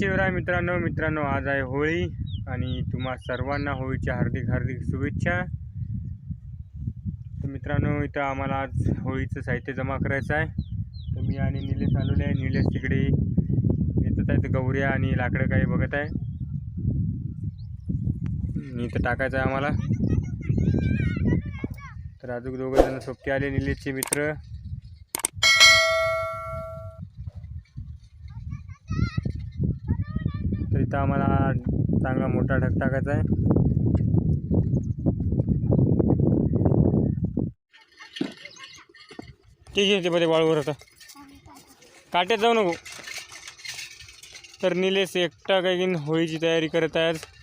शिवराय मित्रांनो मित्रांनो आज आहे होळी आणि तुम्हा सर्वांना होळीच्या हार्दिक हार्दिक शुभेच्छा. तर मित्रांनो इथं आम्हाला आज होळीचं साहित्य जमा करायचं आहे. तर मी आणि निलेश आलेले आहे. निलेश तिकडे येतच आहे तर गौऱ्या आणि लाकडं काही बघत आहे. इथं टाकायचं आहे आम्हाला. तर अजून दोघं जण सोबती आले. निलेशचे मित्र. इथं आम्हाला चांगला मोठा ढग टाकायचा आहे. ठीक आहे ते मध्ये वाळूवर होता काट्यात जाऊ नको. तर निलेश एकटा काही होळीची तयारी करत आहेत.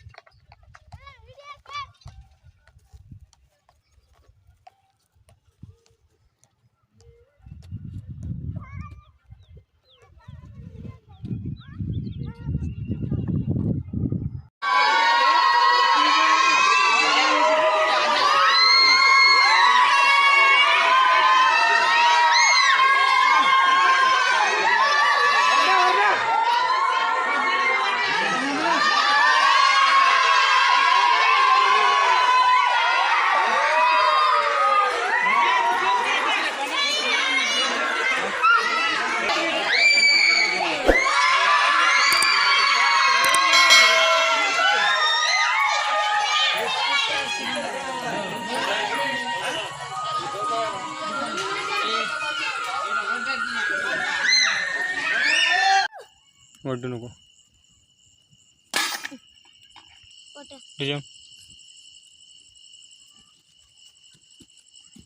वड्डू नको.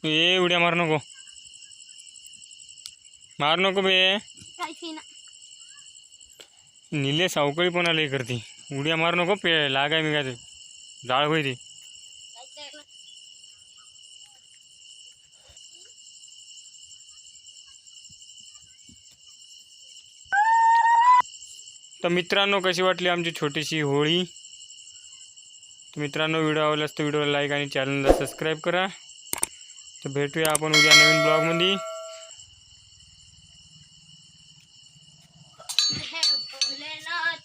ए उड्या मार नको. मार नको बे. निले सावकळी पण आले करते उड्या मार नको पे लागाय मी काय जाळ होई ती. तर मित्रांनो कशी वाटली आमची छोटीशी होळी? तर मित्रांनो व्हिडिओ आवडला असतो व्हिडिओला लाईक आणि चॅनलला सबस्क्राईब करा. तर भेटूया आपण उद्या नवीन ब्लॉगमध्ये.